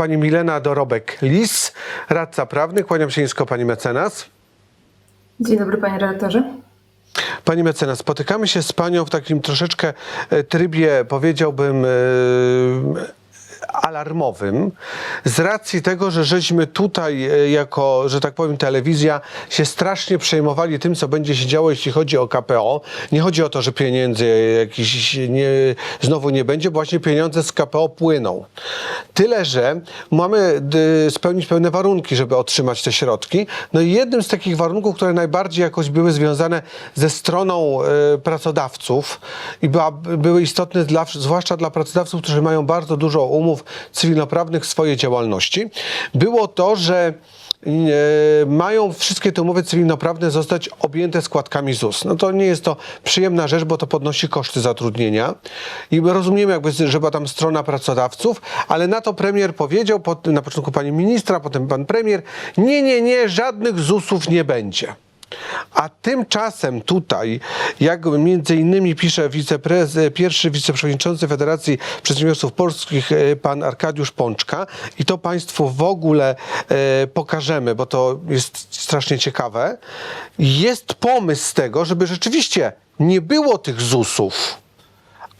pani Milena Dorobek-Lis, radca prawny. Kłaniam się nisko pani mecenas. Dzień dobry panie redaktorze. Pani mecenas, spotykamy się z panią w takim troszeczkę e, trybie, powiedziałbym, e, alarmowym, z racji tego, że żeśmy tutaj e, jako, że tak powiem, telewizja się strasznie przejmowali tym, co będzie się działo, jeśli chodzi o KPO. Nie chodzi o to, że pieniędzy jakiś nie, znowu nie będzie, bo właśnie pieniądze z KPO płyną. Tyle, że mamy spełnić pewne warunki, żeby otrzymać te środki. No i jednym z takich warunków, które najbardziej jakoś były związane ze stroną e, pracodawców i była, były istotne dla, zwłaszcza dla pracodawców, którzy mają bardzo dużo umów cywilnoprawnych swojej działalności, było to, że e, mają wszystkie te umowy cywilnoprawne zostać objęte składkami ZUS. No to nie jest to przyjemna rzecz, bo to podnosi koszty zatrudnienia i my rozumiemy jakby, że była tam strona pracodawców, ale na to premier powiedział, po- na początku pani ministra, potem pan premier, nie, nie, nie, żadnych ZUS-ów nie będzie. A tymczasem tutaj, jak między innymi pisze pierwszy wiceprzewodniczący Federacji Przedsiębiorców Polskich, e, pan Arkadiusz Pączka, i to Państwu w ogóle e, pokażemy, bo to jest strasznie ciekawe, jest pomysł z tego, żeby rzeczywiście nie było tych ZUS-ów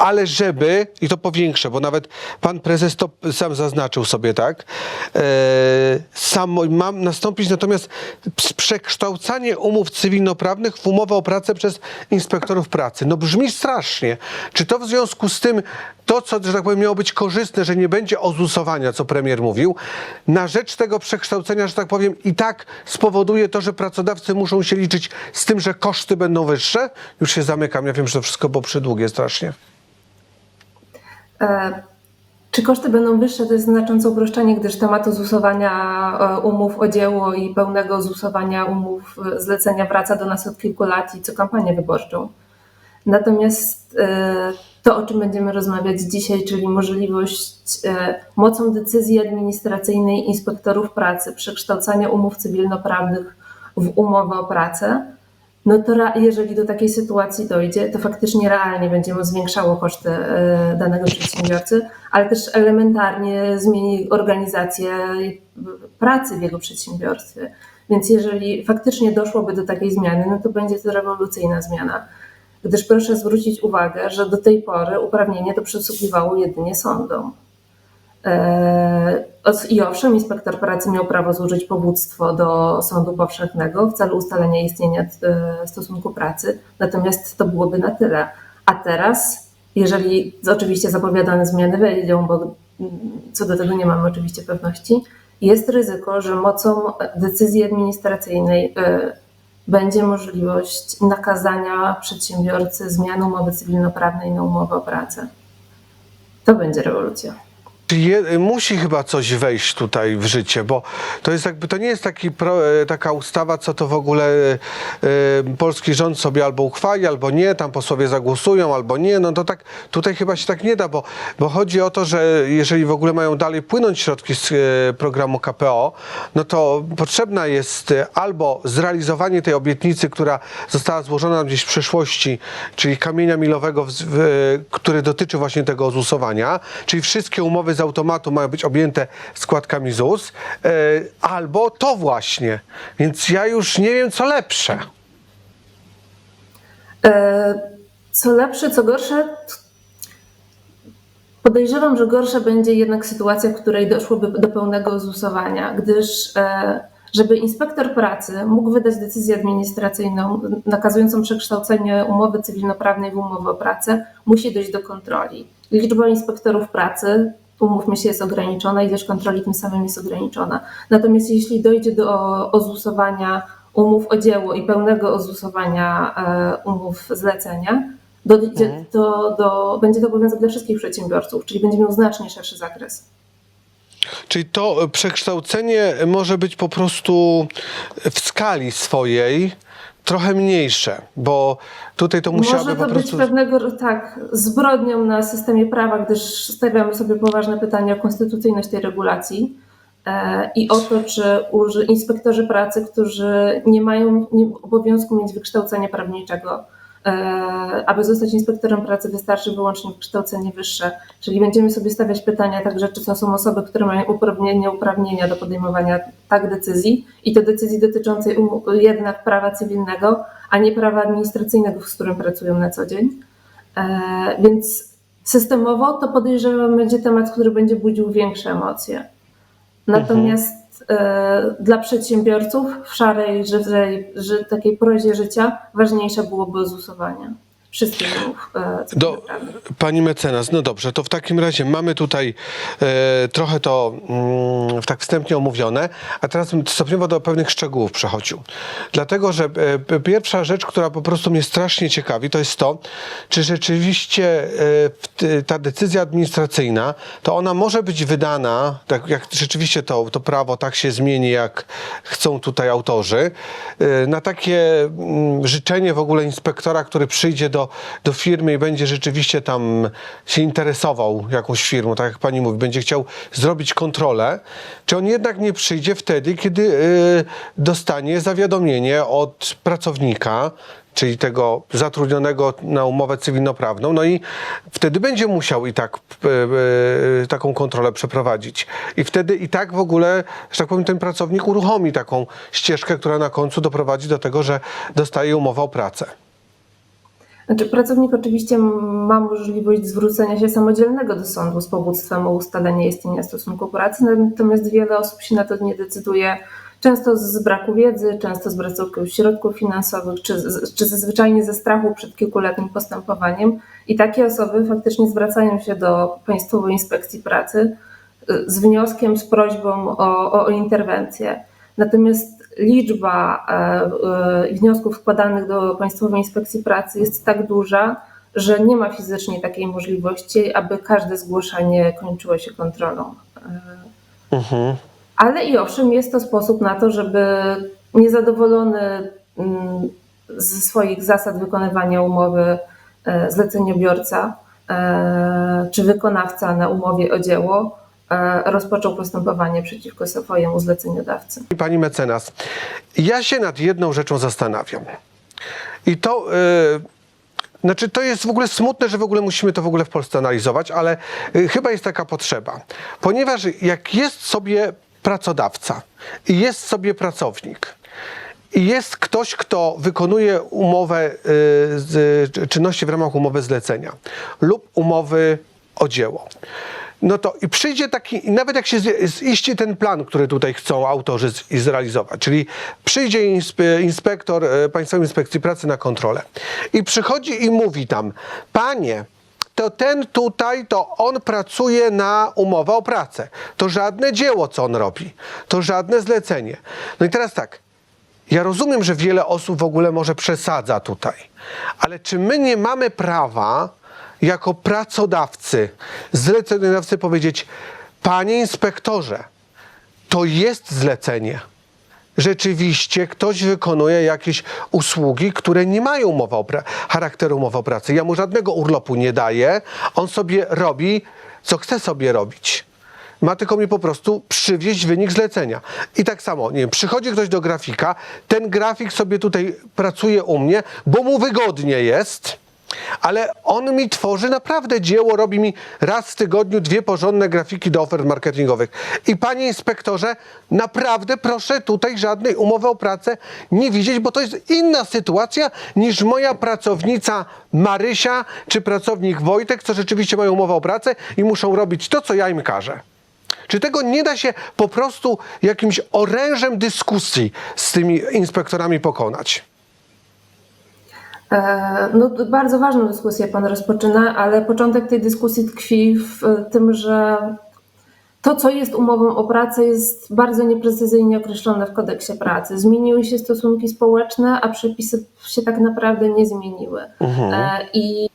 ale żeby, i to powiększę, bo nawet pan prezes to sam zaznaczył sobie, tak, e, samo, mam nastąpić natomiast przekształcanie umów cywilnoprawnych w umowę o pracę przez inspektorów pracy. No brzmi strasznie. Czy to w związku z tym, to co, że tak powiem, miało być korzystne, że nie będzie ozusowania, co premier mówił, na rzecz tego przekształcenia, że tak powiem, i tak spowoduje to, że pracodawcy muszą się liczyć z tym, że koszty będą wyższe? Już się zamykam, ja wiem, że to wszystko było przydługie strasznie. E, Czy koszty będą wyższe? To jest znaczące uproszczenie, gdyż tematu zusowania e, umów o dzieło i pełnego zusowania umów e, zlecenia wraca do nas od kilku lat i co kampanię wyborczą. Natomiast to, o czym będziemy rozmawiać dzisiaj, czyli możliwość mocą decyzji administracyjnej inspektorów pracy przekształcania umów cywilnoprawnych w umowę o pracę, no to jeżeli do takiej sytuacji dojdzie, to faktycznie realnie będzie mu zwiększało koszty e, danego przedsiębiorcy, ale też elementarnie zmieni organizację pracy w jego przedsiębiorstwie. Więc jeżeli faktycznie doszłoby do takiej zmiany, no to będzie to rewolucyjna zmiana. Gdyż proszę zwrócić uwagę, że do tej pory uprawnienie to przysługiwało jedynie sądom. E, I owszem, inspektor pracy miał prawo złożyć powództwo do sądu powszechnego w celu ustalenia istnienia e, stosunku pracy, natomiast to byłoby na tyle. A teraz, jeżeli oczywiście zapowiadane zmiany wejdą, bo mm, co do tego nie mamy oczywiście pewności, jest ryzyko, że mocą decyzji administracyjnej e, będzie możliwość nakazania przedsiębiorcy zmiany umowy cywilnoprawnej na umowę o pracę. To będzie rewolucja. Je, musi chyba coś wejść tutaj w życie, bo to jest jakby, to nie jest taki pro, e, taka ustawa, co to w ogóle e, e, polski rząd sobie albo uchwali, albo nie, tam posłowie zagłosują, albo nie, no to tak, tutaj chyba się tak nie da, bo, bo chodzi o to, że jeżeli w ogóle mają dalej płynąć środki z programu KPO, no to potrzebna jest albo zrealizowanie tej obietnicy, która została złożona gdzieś w przeszłości, czyli kamienia milowego, w, w, który dotyczy właśnie tego ozusowania, czyli wszystkie umowy z automatu mają być objęte składkami ZUS, e, albo to właśnie. Więc ja już nie wiem, co lepsze. E, Co lepsze, co gorsze, podejrzewam, że gorsza będzie jednak sytuacja, w której doszłoby do pełnego ozusowania, gdyż e, żeby inspektor pracy mógł wydać decyzję administracyjną nakazującą przekształcenie umowy cywilnoprawnej w umowę o pracę, musi dojść do kontroli. Liczba inspektorów pracy, umówmy się, jest ograniczona, ilość kontroli tym samym jest ograniczona. Natomiast jeśli dojdzie do ozusowania umów o dzieło i pełnego ozusowania e, umów zlecenia, dojdzie do, do, będzie to obowiązek dla wszystkich przedsiębiorców, czyli będzie miał znacznie szerszy zakres. Czyli to przekształcenie może być po prostu w skali swojej trochę mniejsze, bo tutaj to musiałaby Może to po być prostu... pewnego tak zbrodnią na systemie prawa, gdyż stawiamy sobie poważne pytania o konstytucyjność tej regulacji e, i o to, czy uży- inspektorzy pracy, którzy nie mają nie, obowiązku mieć wykształcenia prawniczego, Aby zostać inspektorem pracy wystarczy wyłącznie wykształcenie wyższe, czyli będziemy sobie stawiać pytania także, czy to są osoby, które mają uprawnienia, uprawnienia do podejmowania tak decyzji i to decyzji dotyczącej jednak prawa cywilnego, a nie prawa administracyjnego, z którym pracują na co dzień. E, Więc systemowo to podejrzewam będzie temat, który będzie budził większe emocje. Natomiast e, dla przedsiębiorców w szarej, żywej, ży, takiej prozie życia ważniejsze byłoby zusowanie wszystkich umów e, Do, pani mecenas, no dobrze, to w takim razie mamy tutaj e, trochę to mm, tak wstępnie omówione, a teraz bym stopniowo do pewnych szczegółów przechodził. Dlatego, że e, pierwsza rzecz, która po prostu mnie strasznie ciekawi, to jest to, czy rzeczywiście w ta decyzja administracyjna, to ona może być wydana, tak jak rzeczywiście to, to prawo tak się zmieni, jak chcą tutaj autorzy, na takie mm, życzenie w ogóle inspektora, który przyjdzie do, do firmy i będzie rzeczywiście tam się interesował jakąś firmą, tak jak pani mówi, będzie chciał zrobić kontrolę, czy on jednak nie przyjdzie wtedy, kiedy y, dostanie zawiadomienie od pracownika, czyli tego zatrudnionego na umowę cywilnoprawną, no i wtedy będzie musiał i tak y, y, taką kontrolę przeprowadzić. I wtedy i tak w ogóle, że tak powiem, ten pracownik uruchomi taką ścieżkę, która na końcu doprowadzi do tego, że dostaje umowę o pracę. Znaczy, pracownik oczywiście ma możliwość zwrócenia się samodzielnego do sądu z powództwem o ustalenie istnienia stosunku pracy, natomiast wiele osób się na to nie decyduje, często z braku wiedzy, często z braku środków finansowych, czy, czy zwyczajnie ze strachu przed kilkuletnim postępowaniem. I takie osoby faktycznie zwracają się do Państwowej Inspekcji Pracy y, z wnioskiem, z prośbą o, o interwencję. Natomiast liczba e, e, wniosków składanych do Państwowej Inspekcji Pracy jest tak duża, że nie ma fizycznie takiej możliwości, aby każde zgłoszenie kończyło się kontrolą. E, Mhm. Ale i owszem, jest to sposób na to, żeby niezadowolony mm, ze swoich zasad wykonywania umowy zleceniobiorca czy wykonawca na umowie o dzieło rozpoczął postępowanie przeciwko swojemu zleceniodawcy. Pani mecenas, ja się nad jedną rzeczą zastanawiam. I to, yy, znaczy to jest w ogóle smutne, że w ogóle musimy to w ogóle w Polsce analizować, ale yy, chyba jest taka potrzeba. Ponieważ jak jest sobie pracodawca i jest sobie pracownik, i jest ktoś, kto wykonuje umowę, czynności w ramach umowy zlecenia lub umowy o dzieło. No to i przyjdzie taki, nawet jak się ziści ten plan, który tutaj chcą autorzy z- zrealizować, czyli przyjdzie inspe, inspektor e, Państwowej Inspekcji Pracy na kontrolę i przychodzi i mówi tam, panie, to ten tutaj, to on pracuje na umowę o pracę. To żadne dzieło, co on robi. To żadne zlecenie. No i teraz tak, ja rozumiem, że wiele osób w ogóle może przesadza tutaj, ale czy my nie mamy prawa jako pracodawcy, zleceniodawcy powiedzieć, panie inspektorze, to jest zlecenie. Rzeczywiście ktoś wykonuje jakieś usługi, które nie mają umowy o charakteru umowy o pracy. Ja mu żadnego urlopu nie daję. On sobie robi, co chce sobie robić. Ma tylko mi po prostu przywieźć wynik zlecenia. I tak samo, nie wiem, przychodzi ktoś do grafika, ten grafik sobie tutaj pracuje u mnie, bo mu wygodnie jest, ale on mi tworzy naprawdę dzieło, robi mi raz w tygodniu dwie porządne grafiki do ofert marketingowych. I panie inspektorze, naprawdę proszę tutaj żadnej umowy o pracę nie widzieć, bo to jest inna sytuacja niż moja pracownica Marysia czy pracownik Wojtek, co rzeczywiście mają umowę o pracę i muszą robić to, co ja im każę. Czy tego nie da się po prostu jakimś orężem dyskusji z tymi inspektorami pokonać? E, No, bardzo ważną dyskusję Pan rozpoczyna, ale początek tej dyskusji tkwi w tym, że to, co jest umową o pracę, jest bardzo nieprecyzyjnie określone w kodeksie pracy. Zmieniły się stosunki społeczne, a przepisy się tak naprawdę nie zmieniły. E, I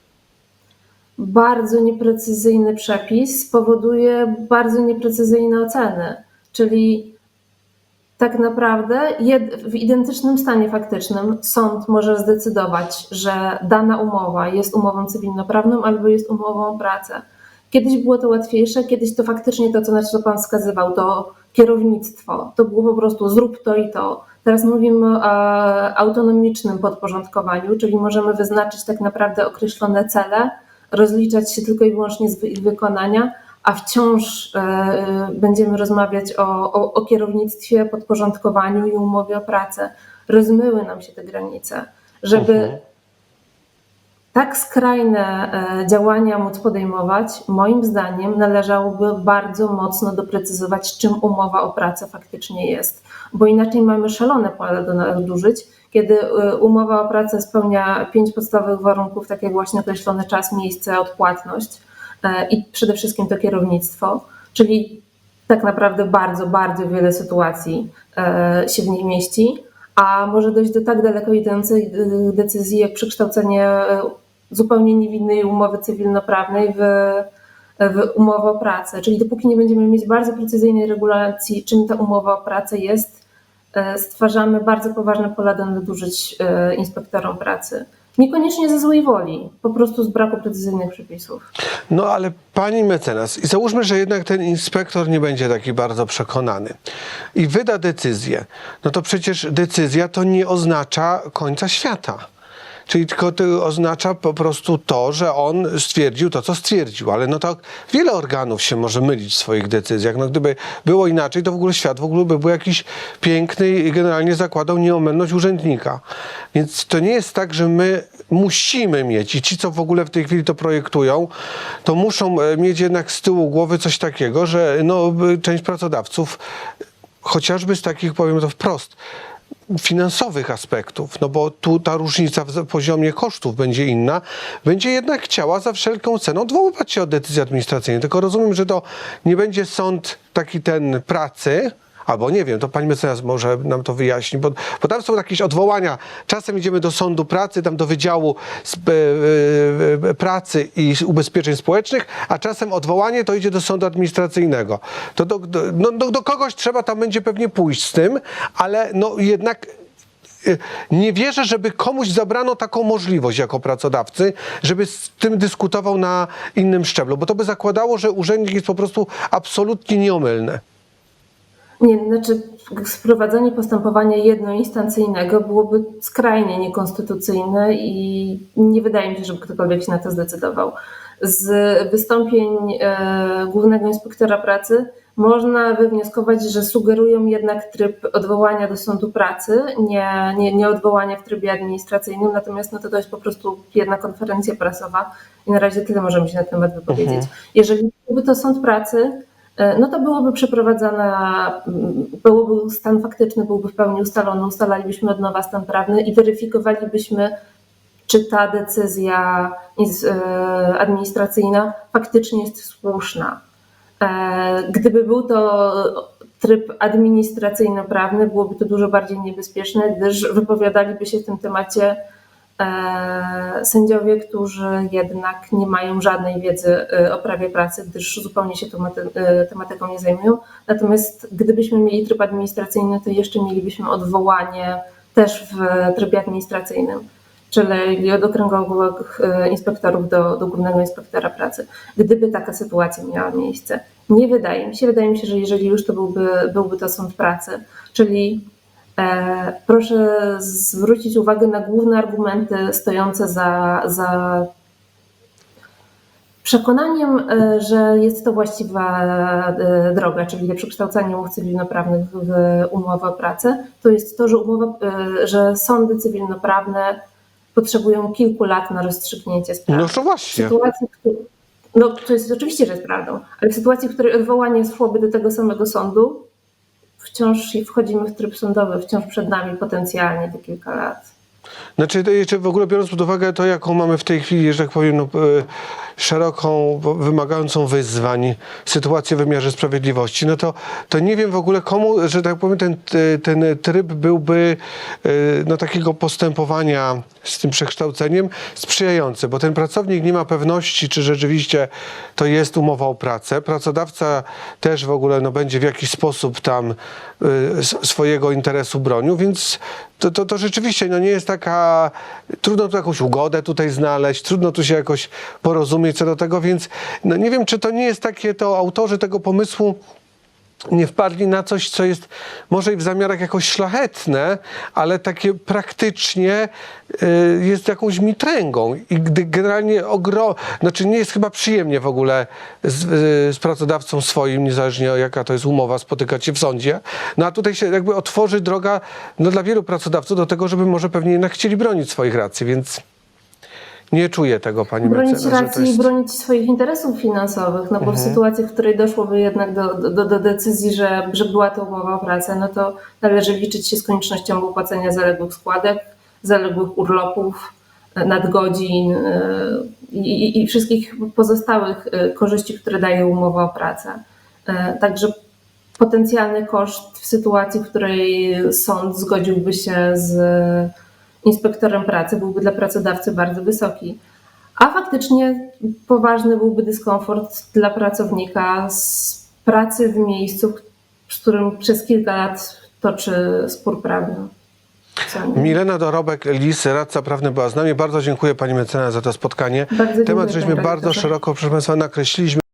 bardzo nieprecyzyjny przepis powoduje bardzo nieprecyzyjne oceny, czyli tak naprawdę w identycznym stanie faktycznym sąd może zdecydować, że dana umowa jest umową cywilnoprawną albo jest umową o pracę. Kiedyś było to łatwiejsze, kiedyś to faktycznie to, co na co Pan wskazywał, to kierownictwo. To było po prostu zrób to i to. Teraz mówimy o autonomicznym podporządkowaniu, czyli możemy wyznaczyć tak naprawdę określone cele, rozliczać się tylko i wyłącznie z wykonania, a wciąż e, będziemy rozmawiać o, o, o kierownictwie, podporządkowaniu i umowie o pracę. Rozmyły nam się te granice, żeby Mhm. tak skrajne e, działania móc podejmować, moim zdaniem należałoby bardzo mocno doprecyzować, czym umowa o pracę faktycznie jest, bo inaczej mamy szalone pole do nadużyć, kiedy e, umowa o pracę spełnia pięć podstawowych warunków, tak jak właśnie określony czas, miejsce, odpłatność i przede wszystkim to kierownictwo, czyli tak naprawdę bardzo, bardzo wiele sytuacji e, się w niej mieści, a może dojść do tak daleko idącej e, decyzji, jak przekształcenie e, zupełnie niewinnej umowy cywilnoprawnej w, w umowę o pracę. Czyli dopóki nie będziemy mieć bardzo precyzyjnej regulacji, czym ta umowa o pracę jest, e, stwarzamy bardzo poważne pola do nadużyć e, inspektorom pracy. Niekoniecznie ze złej woli, po prostu z braku precyzyjnych przepisów. No ale pani mecenas, i załóżmy, że jednak ten inspektor nie będzie taki bardzo przekonany i wyda decyzję, no to przecież decyzja to nie oznacza końca świata. Czyli tylko to oznacza po prostu to, że on stwierdził to, co stwierdził. Ale no to wiele organów się może mylić w swoich decyzjach. No gdyby było inaczej, to w ogóle świat w ogóle by był jakiś piękny i generalnie zakładał nieomylność urzędnika. Więc to nie jest tak, że my musimy mieć i ci, co w ogóle w tej chwili to projektują, to muszą e, mieć jednak z tyłu głowy coś takiego, że no, część pracodawców chociażby z takich, powiem to wprost, finansowych aspektów, no bo tu ta różnica w poziomie kosztów będzie inna, będzie jednak chciała za wszelką cenę odwoływać się od decyzji administracyjnej. Tylko rozumiem, że to nie będzie sąd taki ten pracy, Albo nie wiem, to pani mecenas może nam to wyjaśni, bo, bo tam są jakieś odwołania. Czasem idziemy do sądu pracy, tam do Wydziału Sp- e, e, Pracy i Ubezpieczeń Społecznych, a czasem odwołanie to idzie do sądu administracyjnego. To do, do, no, do, do kogoś trzeba tam będzie pewnie pójść z tym, ale no jednak nie wierzę, żeby komuś zabrano taką możliwość jako pracodawcy, żeby z tym dyskutował na innym szczeblu, bo to by zakładało, że urzędnik jest po prostu absolutnie nieomylny. Nie, znaczy sprowadzenie postępowania jednoinstancyjnego byłoby skrajnie niekonstytucyjne i nie wydaje mi się, żeby ktokolwiek się na to zdecydował. Z wystąpień e, głównego inspektora pracy można wywnioskować, że sugerują jednak tryb odwołania do sądu pracy, nie, nie, nie odwołania w trybie administracyjnym, natomiast no to, to jest po prostu jedna konferencja prasowa i na razie tyle możemy się na ten temat wypowiedzieć. Jeżeli byłby to sąd pracy, no to byłoby przeprowadzana, mm, byłoby stan faktyczny, byłby w pełni ustalony, ustalalibyśmy od nowa stan prawny i weryfikowalibyśmy, czy ta decyzja e, administracyjna faktycznie jest słuszna. E, Gdyby był to tryb administracyjno-prawny, byłoby to dużo bardziej niebezpieczne, gdyż wypowiadaliby się w tym temacie e, sędziowie, którzy jednak nie mają żadnej wiedzy e, o prawie pracy, gdyż zupełnie się tą e, tematyką nie zajmują. Natomiast gdybyśmy mieli tryb administracyjny, to jeszcze mielibyśmy odwołanie też w trybie administracyjnym, czyli od okręgowych e, inspektorów do, do głównego inspektora pracy. Gdyby taka sytuacja miała miejsce. Nie wydaje mi się, wydaje mi się, że jeżeli już to byłby, byłby to sąd pracy, czyli E, Proszę zwrócić uwagę na główne argumenty stojące za, za przekonaniem, e, że jest to właściwa e, droga, czyli przekształcanie umów cywilnoprawnych w umowę o pracę. To jest to, że, umowa, e, że sądy cywilnoprawne potrzebują kilku lat na rozstrzygnięcie sprawy. No to właśnie. sytuacji, no to jest oczywiście, że jest prawdą, ale w sytuacji, w której odwołanie szłoby do tego samego sądu, wciąż wchodzimy w tryb sądowy, wciąż przed nami potencjalnie te kilka lat. Znaczy, to jeszcze w ogóle biorąc pod uwagę to, jaką mamy w tej chwili, że tak powiem, no, e, szeroką, wymagającą wyzwań sytuację w wymiarze sprawiedliwości, no to, to nie wiem w ogóle komu, że tak powiem, ten, e, ten tryb byłby e, no, takiego postępowania z tym przekształceniem sprzyjający, bo ten pracownik nie ma pewności, czy rzeczywiście to jest umowa o pracę. Pracodawca też w ogóle no, będzie w jakiś sposób tam y, swojego interesu bronił, więc to, to, to rzeczywiście no, nie jest taka. Trudno tu jakąś ugodę tutaj znaleźć, trudno tu się jakoś porozumieć co do tego, więc no, nie wiem, czy to nie jest takie, to autorzy tego pomysłu nie wpadli na coś, co jest może i w zamiarach jakoś szlachetne, ale takie praktycznie y, jest jakąś mitręgą. I gdy generalnie ogro... Znaczy nie jest chyba przyjemnie w ogóle z, y, z pracodawcą swoim, niezależnie jaka to jest umowa, spotykać się w sądzie. No a tutaj się jakby otworzy droga no, dla wielu pracodawców do tego, żeby może pewnie jednak chcieli bronić swoich racji, więc nie czuję tego, pani bronić mecenas, to racji jest... Mhm. i bronić swoich interesów finansowych, no bo w sytuacji, w której doszłoby jednak do, do, do decyzji, że, że była to umowa o pracę, no to należy liczyć się z koniecznością wypłacenia zaległych składek, zaległych urlopów, e, nadgodzin e, i, i, wszystkich pozostałych e, korzyści, które daje umowa o pracę. Także potencjalny koszt w sytuacji, w której sąd zgodziłby się z inspektorem pracy, byłby dla pracodawcy bardzo wysoki. A faktycznie poważny byłby dyskomfort dla pracownika z pracy w miejscu, z którym przez kilka lat toczy spór prawny. Milena Dorobek-Lis, radca prawny była z nami. Bardzo dziękuję pani mecenas za to spotkanie. Bardzo Temat żeśmy bardzo szeroko, proszę państwa, nakreśliliśmy.